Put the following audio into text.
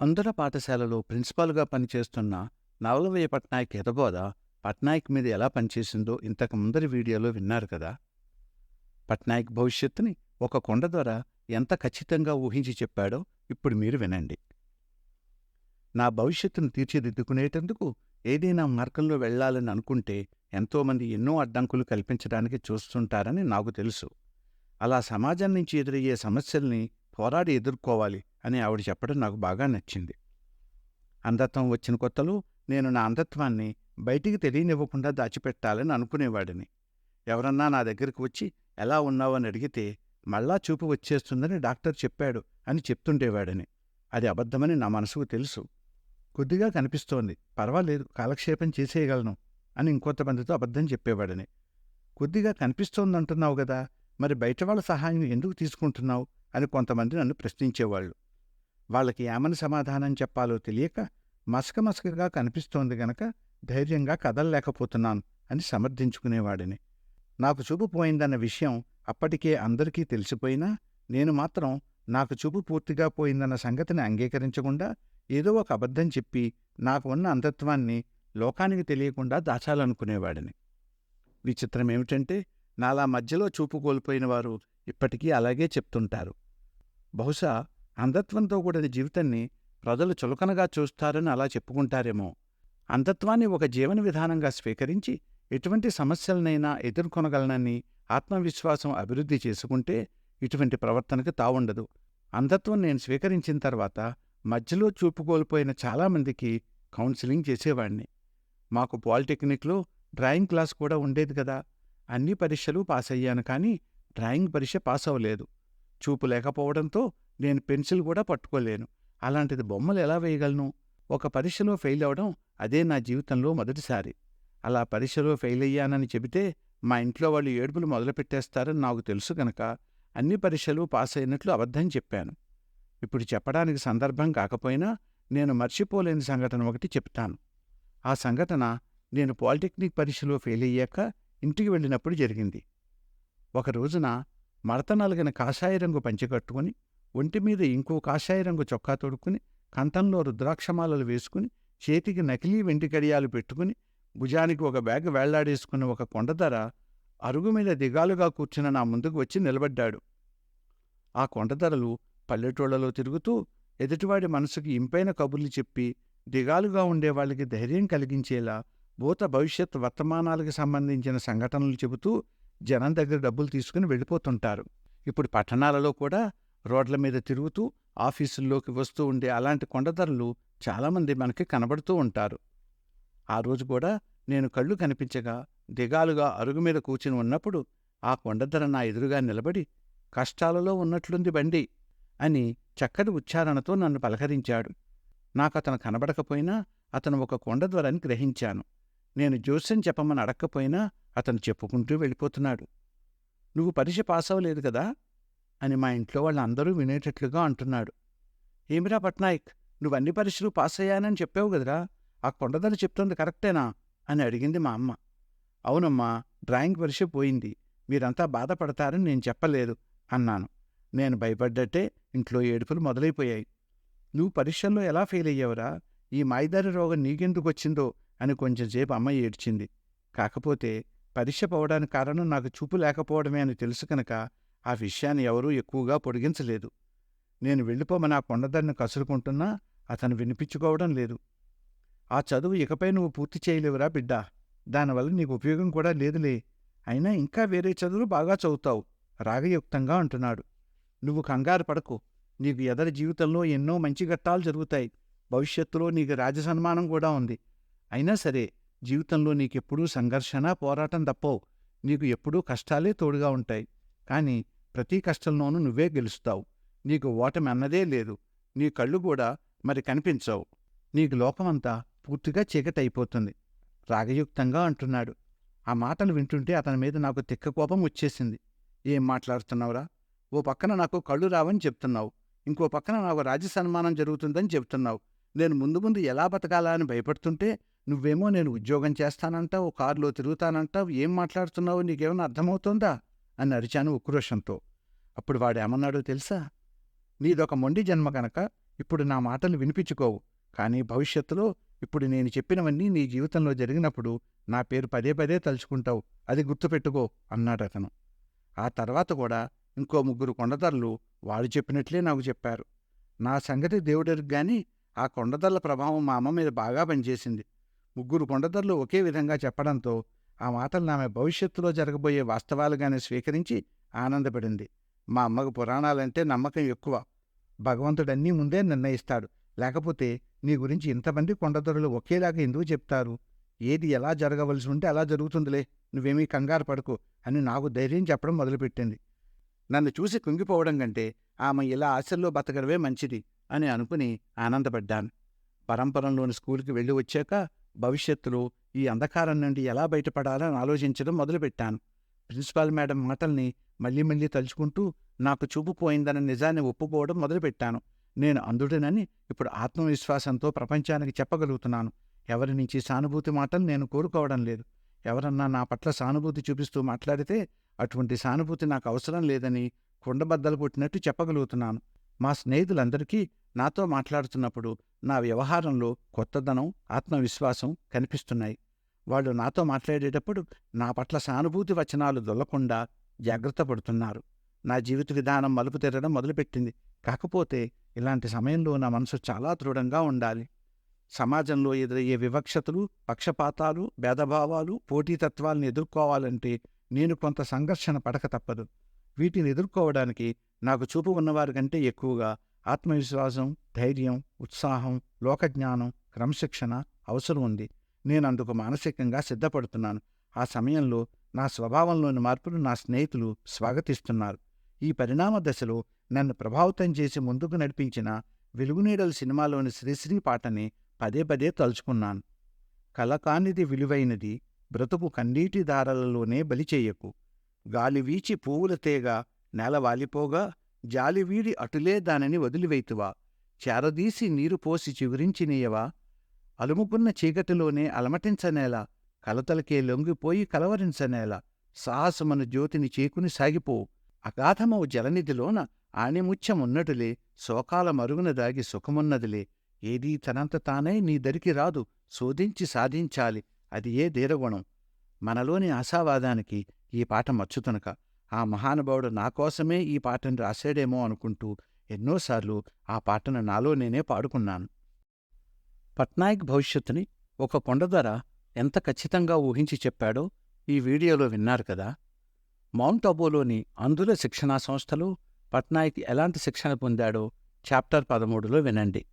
అందుల పాఠశాలలో ప్రిన్సిపాల్గా పనిచేస్తున్న నవలవయ్య పట్నాయక్ హితబోధ పట్నాయక్ మీద ఎలా పనిచేసిందో ఇంతకు ముందరి వీడియోలో విన్నారు కదా. పట్నాయక్ భవిష్యత్తుని ఒక కొండ ద్వారా ఎంత ఖచ్చితంగా ఊహించి చెప్పాడో ఇప్పుడు మీరు వినండి. నా భవిష్యత్తును తీర్చిదిద్దుకునేటందుకు ఏదైనా మార్గంలో వెళ్ళాలని అనుకుంటే ఎంతోమంది ఎన్నో అడ్డంకులు కల్పించడానికి చూస్తుంటారని నాకు తెలుసు. అలా సమాజం నుంచి ఎదురయ్యే సమస్యల్ని పోరాడి ఎదుర్కోవాలి అని ఆవిడ చెప్పడం నాకు బాగా నచ్చింది. అంధత్వం వచ్చిన కొత్తలో నేను నా అంధత్వాన్ని బయటికి తెలియనివ్వకుండా దాచిపెట్టాలని అనుకునేవాడిని. ఎవరన్నా నా దగ్గరికి వచ్చి ఎలా ఉన్నావని అడిగితే మళ్ళా చూపు వచ్చేస్తుందని డాక్టర్ చెప్పాడు అని చెప్తుండేవాడని. అది అబద్ధమని నా మనసుకు తెలుసు. కొద్దిగా కనిపిస్తోంది. పర్వాలేదు కాలక్షేపం చేసేయగలను అని ఇంకొంతమందితో అబద్ధం చెప్పేవాడని. కొద్దిగా కనిపిస్తోందంటున్నావు గదా మరి బయట వాళ్ళ సహాయం ఎందుకు తీసుకుంటున్నావు? అని కొంతమంది నన్ను ప్రశ్నించేవాళ్ళు. వాళ్ళకి ఏమని సమాధానం చెప్పాలో తెలియక మసక మసకగా కనిపిస్తోంది గనక ధైర్యంగా కదలలేకపోతున్నాను అని సమర్థించుకునేవాడిని. నాకు చూపు పోయిందన్న విషయం అప్పటికే అందరికీ తెలిసిపోయినా నేను మాత్రం నాకు చూపు పూర్తిగా పోయిందన్న సంగతిని అంగీకరించకుండా ఏదో ఒక అబద్ధం చెప్పి నాకు ఉన్న అంధత్వాన్ని లోకానికి తెలియకుండా దాచాలనుకునేవాడిని. విచిత్రమేమిటంటే నాలా మధ్యలో చూపు కోల్పోయిన వారు ఇప్పటికీ అలాగే చెప్తుంటారు. బహుశా అంధత్వంతో కూడిన జీవితాన్ని ప్రజలు చులకనగా చూస్తారని అలా చెప్పుకుంటారేమో. అంధత్వాన్ని ఒక జీవన విధానంగా స్వీకరించి ఎటువంటి సమస్యలనైనా ఎదుర్కొనగలనని ఆత్మవిశ్వాసం అభివృద్ధి చేసుకుంటే ఇటువంటి ప్రవర్తనకు తావుండదు. అంధత్వం నేను స్వీకరించిన తర్వాత మధ్యలో చూపు కోల్పోయిన చాలామందికి కౌన్సిలింగ్ చేసేవాణ్ణి. మాకు పాలిటెక్నిక్లో డ్రాయింగ్ క్లాస్ కూడా ఉండేది కదా. అన్ని పరీక్షలు పాస్ అయ్యాను కానీ డ్రాయింగ్ పరీక్ష పాస్ అవ్వలేదు చూపు లేకపోవడంతో నేను పెన్సిల్ కూడా పట్టుకోలేను. అలాంటిది బొమ్మలు ఎలా వేయగలను? ఒక పరీక్షలో ఫెయిల్ అవడం అదే నా జీవితంలో మొదటిసారి. అలా పరీక్షలో ఫెయిల్ అయ్యానని చెబితే మా ఇంట్లో వాళ్ళు ఏడుపులు మొదలుపెట్టేస్తారని నాకు తెలుసు గనక అన్ని పరీక్షలు పాస్ అయినట్లు అబద్ధం చెప్పాను. ఇప్పుడు చెప్పడానికి సందర్భం కాకపోయినా నేను మర్చిపోలేని సంఘటన ఒకటి చెప్తాను. ఆ సంఘటన నేను పాలిటెక్నిక్ పరీక్షలో ఫెయిల్ అయ్యాక ఇంటికి వెళ్ళినప్పుడు జరిగింది. ఒక రోజున మడత నలిగిన కాషాయ రంగు పంచె కట్టుకుని ఒంటి మీద ఇంకో కాషాయ రంగు చొక్కా తొడుక్కుని కంఠంలో రుద్రాక్షమాలలు వేసుకుని చేతికి నకిలీ వెండి కడియాలు పెట్టుకుని భుజానికి ఒక బ్యాగ్ వేళ్ళాడేసుకున్న ఒక కొండధర అరుగు మీద దిగాలుగా కూర్చున్న నా ముందుకు వచ్చి నిలబడ్డాడు. ఆ కొండధరలు పల్లెటూళ్ళలో తిరుగుతూ ఎదుటివాడి మనసుకి ఇంపైన కబుర్లు చెప్పి దిగాలుగా ఉండేవాళ్ళకి ధైర్యం కలిగించేలా భూత భవిష్యత్ వర్తమానాలకు సంబంధించిన సంఘటనలు చెబుతూ జనం దగ్గర డబ్బులు తీసుకుని వెళ్ళిపోతుంటారు. ఇప్పుడు పట్టణాలలో కూడా రోడ్ల మీద తిరుగుతూ ఆఫీసుల్లోకి వస్తూ ఉండే అలాంటి కొండధరలు చాలామంది మనకి కనబడుతూ ఉంటారు. ఆ రోజు కూడా నేను కళ్ళు కనిపించగా దిగాలుగా అరుగు మీద కూర్చుని ఉన్నప్పుడు ఆ కొండధర నా ఎదురుగా నిలబడి కష్టాలలో ఉన్నట్లుంది బండి అని చక్కటి ఉచ్చారణతో నన్ను పలకరించాడు. నాకతను కనబడకపోయినా అతను ఒక కొండద్వరని గ్రహించాను. నేను జోస్యం చెప్పమని అడక్కపోయినా అతను చెప్పుకుంటూ వెళ్ళిపోతున్నాడు. నువ్వు పరీక్ష పాస్ అవ్వలేదు కదా? అని మా ఇంట్లో వాళ్ళందరూ వినేటట్లుగా అంటున్నాడు. ఏమిరా పట్నాయక్ నువ్వు అన్ని పరీక్షలు పాస్ అయ్యానని చెప్పావు కదరా? ఆ కొండదని చెప్తోంది కరెక్టేనా? అని అడిగింది మా అమ్మ. అవునమ్మా డ్రాయింగ్ పరీక్ష పోయింది. మీరంతా బాధపడతారని నేను చెప్పలేదు అన్నాను. నేను భయపడ్డట్టే ఇంట్లో ఏడుపులు మొదలైపోయాయి. నువ్వు పరీక్షల్లో ఎలా ఫెయిల్ అయ్యావురా? ఈ మాయిదారి రోగం నీకెందుకు వచ్చిందో? అని కొంచెంసేపు అమ్మ ఏడ్చింది. కాకపోతే పరీక్ష పోవడానికి కారణం నాకు చూపు లేకపోవడమే అని తెలుసు కనుక ఆ విషయాన్ని ఎవరూ ఎక్కువగా పొడిగించలేదు. నేను వెళ్ళిపోమని ఆ కొండదాన్ని కసురుకుంటున్నా అతను వినిపించుకోవడం లేదు. ఆ చదువు ఇకపై నువ్వు పూర్తి చేయలేవురా బిడ్డా. దానివల్ల నీకు ఉపయోగం కూడా లేదులే. అయినా ఇంకా వేరే చదువులు బాగా చదువుతావు రాగయుక్తంగా అంటున్నాడు. నువ్వు కంగారు పడకు. నీకు ఎదరి జీవితంలో ఎన్నో మంచి ఘట్టాలు జరుగుతాయి. భవిష్యత్తులో నీకు రాజసన్మానం కూడా ఉంది. అయినా సరే జీవితంలో నీకెప్పుడూ సంఘర్షణ పోరాటం తప్పవు. నీకు ఎప్పుడూ కష్టాలే తోడుగా ఉంటాయి. కానీ ప్రతి కష్టంలోనూ నువ్వే గెలుస్తావు. నీకు ఓటమి అన్నదే లేదు. నీ కళ్ళు కూడా మరి కనిపించవు. నీకు లోకమంతా పూర్తిగా చీకటైపోతుంది. రాగయుక్తంగా అంటున్నాడు. ఆ మాటలు వింటుంటే అతని మీద నాకు తిక్క కోపం వచ్చేసింది. ఏం మాట్లాడుతున్నావురా? ఓ పక్కన నాకు కళ్ళు రావని చెప్తున్నావు. ఇంకో పక్కన నాకు రాజ్య సన్మానం జరుగుతుందని చెప్తున్నావు. నేను ముందు ముందు ఎలా బతకాలా అని భయపడుతుంటే నువ్వేమో నేను ఉద్యోగం చేస్తానంటావు కారులో తిరుగుతానంటావు ఏం మాట్లాడుతున్నావు నీకేమైనా అర్థమవుతుందా? అని అరిచాను ఉక్రోషంతో. అప్పుడు వాడేమన్నాడో తెలుసా? నీదొక మొండి జన్మ కనుక ఇప్పుడు నా మాటలు వినిపించుకోవు. కానీ భవిష్యత్తులో ఇప్పుడు నేను చెప్పినవన్నీ నీ జీవితంలో జరిగినప్పుడు నా పేరు పదే పదే తలుచుకుంటావు. అది గుర్తుపెట్టుకో అన్నాడతను ఆ తర్వాత కూడా ఇంకో ముగ్గురు కొండదర్లు వాళ్ళు చెప్పినట్లే నాకు చెప్పారు. నా సంగతి దేవుడరికి కానీ ఆ కొండదర్ల ప్రభావం మా అమ్మ మీద బాగా పనిచేసింది. ముగ్గురు కొండదర్లు ఒకే విధంగా చెప్పడంతో ఆ మాటలు ఆమె భవిష్యత్తులో జరగబోయే వాస్తవాలుగానే స్వీకరించి ఆనందపడింది. మా అమ్మకు పురాణాలంటే నమ్మకం ఎక్కువ. భగవంతుడన్నీ ముందే నిర్ణయిస్తాడు. లేకపోతే నీ గురించి ఇంతమంది కొండదొరలు ఒకేలాగా ఎందుకు చెప్తారు? ఏది ఎలా జరగవలసి ఉంటే అలా జరుగుతుందిలే. నువ్వేమీ కంగారు పడకు అని నాకు ధైర్యం చెప్పడం మొదలుపెట్టింది. నన్ను చూసి కుంగిపోవడం కంటే ఆమె ఇలా ఆశల్లో బతకడమే మంచిది అని అనుకుని ఆనందపడ్డాను. పరంపరంలోని స్కూల్కి వెళ్ళి వచ్చాక భవిష్యత్తులో ఈ అంధకారం నుండి ఎలా బయటపడాలని ఆలోచించడం మొదలుపెట్టాను. ప్రిన్సిపాల్ మేడం మాటల్ని మళ్ళీ మళ్ళీ తలుచుకుంటూ నాకు చూపు పోయిందన్న నిజాన్ని ఒప్పుకోవడం మొదలుపెట్టాను. నేను అందుడనని ఇప్పుడు ఆత్మవిశ్వాసంతో ప్రపంచానికి చెప్పగలుగుతున్నాను. ఎవరి నుంచి సానుభూతి మాటలు నేను కోరుకోవడం లేదు. ఎవరన్నా నా పట్ల సానుభూతి చూపిస్తూ మాట్లాడితే అటువంటి సానుభూతి నాకు అవసరం లేదని కుండబద్దలు కొట్టినట్టు చెప్పగలుగుతున్నాను. మా స్నేహితులందరికీ నాతో మాట్లాడుతున్నప్పుడు నా వ్యవహారంలో కొత్తదనం ఆత్మవిశ్వాసం కనిపిస్తున్నాయి. వాళ్ళు నాతో మాట్లాడేటప్పుడు నా పట్ల సానుభూతి వచనాలు దొల్లకుండా జాగ్రత్త పడుతున్నారు. నా జీవిత విధానం మలుపు తెరడం మొదలుపెట్టింది. కాకపోతే ఇలాంటి సమయంలో నా మనసు చాలా దృఢంగా ఉండాలి. సమాజంలో ఎదురయ్యే వివక్షతలు పక్షపాతాలు భేదభావాలు పోటీతత్వాలను ఎదుర్కోవాలంటే నేను కొంత సంఘర్షణ పడక తప్పదు. వీటిని ఎదుర్కోవడానికి నాకు చూపు ఉన్నవారి కంటే ఎక్కువగా ఆత్మవిశ్వాసం ధైర్యం ఉత్సాహం లోకజ్ఞానం క్రమశిక్షణ అవసరం ఉంది. నేను అందుకు మానసికంగా సిద్ధపడుతున్నాను. ఆ సమయంలో నా స్వభావంలోని మార్పులు నా స్నేహితులు స్వాగతిస్తున్నారు. ఈ పరిణామ దశలో నన్ను ప్రభావితం చేసి ముందుకు నడిపించిన వెలుగునీడల సినిమాలోని శ్రీశ్రీ పాటని పదే పదే తలుచుకున్నాను. కలకానిది విలువైనది బ్రతుకు కన్నీటి దారాలలోనే బలిచేయకు గాలి వీచి పువ్వుల తీగ నేల వాలిపోగా జాలివీడి అటులే దానిని వదిలివైతువా? చేరదీసి నీరు పోసి చిగురించినీయవా? అలుముకున్న చీకటిలోనే అలమటించనేలా? కలతలకే లొంగిపోయి కలవరించనేలా? సాహసమను జ్యోతిని చేకుని సాగిపో. అగాధమవు జలనిధిలోన ఆణిముత్యమున్నటులే. శోకాల మరుగున దాగి సుఖమున్నదిలే. ఏదీ తనంత తానై నీ దరికి రాదు. శోధించి సాధించాలి. అది ఏ ధీరగుణం? మనలోని ఆశావాదానికి ఈ పాట మచ్చుతునక ఆ మహానుభావుడు నా కోసమే ఈ పాటను రాశాడేమో అనుకుంటూ ఎన్నోసార్లు ఆ పాటను నాలో నేనే పాడుకున్నాను. పట్నాయక్ భవిష్యత్తుని ఒక కొండధర ఎంత ఖచ్చితంగా ఊహించి చెప్పాడో ఈ వీడియోలో విన్నారు కదా. మౌంట్ అబోలోని అందుల శిక్షణా సంస్థలో పట్నాయక్ ఎలాంటి శిక్షణ పొందాడో చాప్టర్ పదమూడులో వినండి.